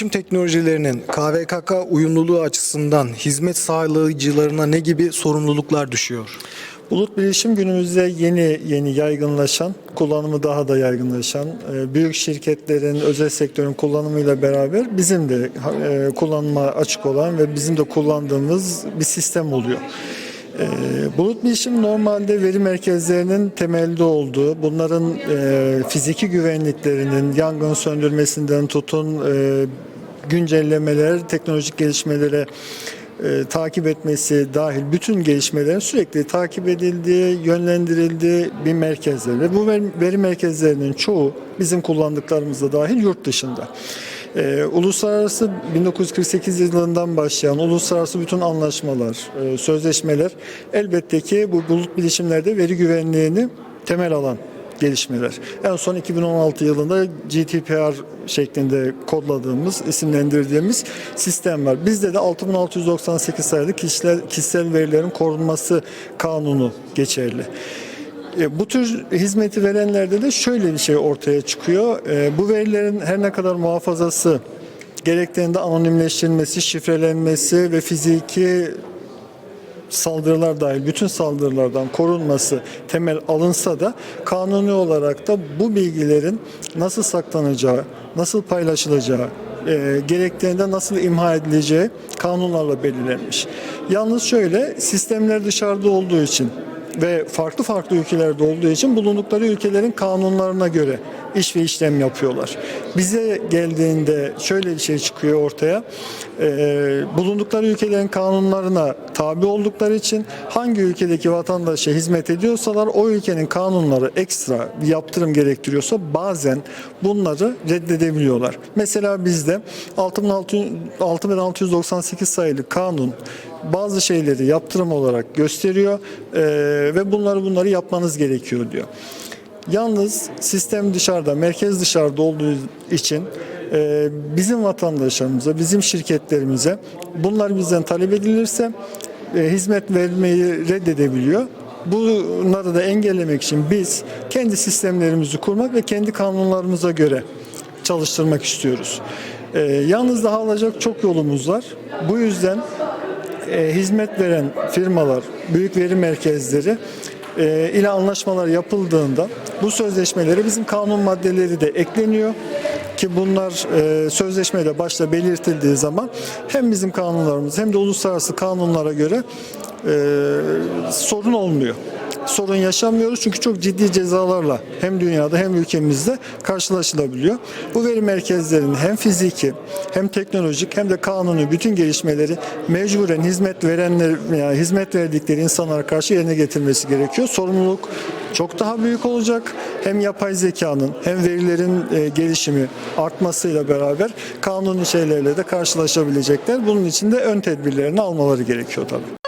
İletişim teknolojilerinin KVKK uyumluluğu açısından hizmet sağlayıcılarına ne gibi sorumluluklar düşüyor? Bulut bilişim günümüzde yeni yeni yaygınlaşan, kullanımı daha da yaygınlaşan, e, büyük şirketlerin, özel sektörün kullanımıyla beraber bizim de e, kullanıma açık olan ve bizim de kullandığımız bir sistem oluyor. E, Bulut bilişim normalde veri merkezlerinin temelde olduğu, bunların e, fiziki güvenliklerinin, yangın söndürmesinden tutun, e, güncellemeler, teknolojik gelişmelere e, takip etmesi dahil bütün gelişmelerin sürekli takip edildiği, yönlendirildiği bir merkezler ve bu veri, merkezlerinin çoğu bizim kullandıklarımızda dahil yurt dışında. E, uluslararası 1948 yılından başlayan uluslararası bütün anlaşmalar, e, sözleşmeler elbette ki bu bulut bilişimlerde veri güvenliğini temel alan gelişmeler. En son 2016 yılında GDPR şeklinde kodladığımız, isimlendirdiğimiz sistem var. Bizde de 6698 sayılı kişisel, kişisel verilerin korunması kanunu geçerli. E, Bu tür hizmeti verenlerde de şöyle bir şey ortaya çıkıyor. E, Bu verilerin her ne kadar muhafazası gerektiğinde anonimleştirilmesi, şifrelenmesi ve fiziki saldırılar dahil bütün saldırılardan korunması temel alınsa da kanuni olarak da bu bilgilerin nasıl saklanacağı, nasıl paylaşılacağı, e, gerektiğinde nasıl imha edileceği kanunlarla belirlenmiş. Yalnız şöyle sistemler dışarıda olduğu için ve farklı farklı ülkelerde olduğu için bulundukları ülkelerin kanunlarına göre iş ve işlem yapıyorlar. Bize geldiğinde şöyle bir şey çıkıyor ortaya. Ee, bulundukları ülkelerin kanunlarına tabi oldukları için hangi ülkedeki vatandaşa hizmet ediyorsalar o ülkenin kanunları ekstra bir yaptırım gerektiriyorsa bazen bunları reddedebiliyorlar. Mesela bizde 6698 sayılı kanun bazı şeyleri yaptırım olarak gösteriyor ee, ve bunları bunları yapmanız gerekiyor diyor. Yalnız sistem dışarıda, merkez dışarıda olduğu için e, bizim vatandaşlarımıza, bizim şirketlerimize bunlar bizden talep edilirse e, hizmet vermeyi reddedebiliyor. Bunları da engellemek için biz kendi sistemlerimizi kurmak ve kendi kanunlarımıza göre çalıştırmak istiyoruz. E, yalnız daha alacak çok yolumuz var. Bu yüzden e, hizmet veren firmalar, büyük veri merkezleri e, ile anlaşmalar yapıldığında bu sözleşmelere bizim kanun maddeleri de ekleniyor ki bunlar e, sözleşmede başta belirtildiği zaman hem bizim kanunlarımız hem de uluslararası kanunlara göre e, sorun olmuyor. Sorun yaşamıyoruz çünkü çok ciddi cezalarla hem dünyada hem ülkemizde karşılaşılabiliyor. Bu veri merkezlerinin hem fiziki hem teknolojik hem de kanuni bütün gelişmeleri mecburen hizmet verenler yani hizmet verdikleri insanlara karşı yerine getirmesi gerekiyor. Sorumluluk çok daha büyük olacak. Hem yapay zekanın hem verilerin e, gelişimi artmasıyla beraber kanuni şeylerle de karşılaşabilecekler. Bunun için de ön tedbirlerini almaları gerekiyor tabii.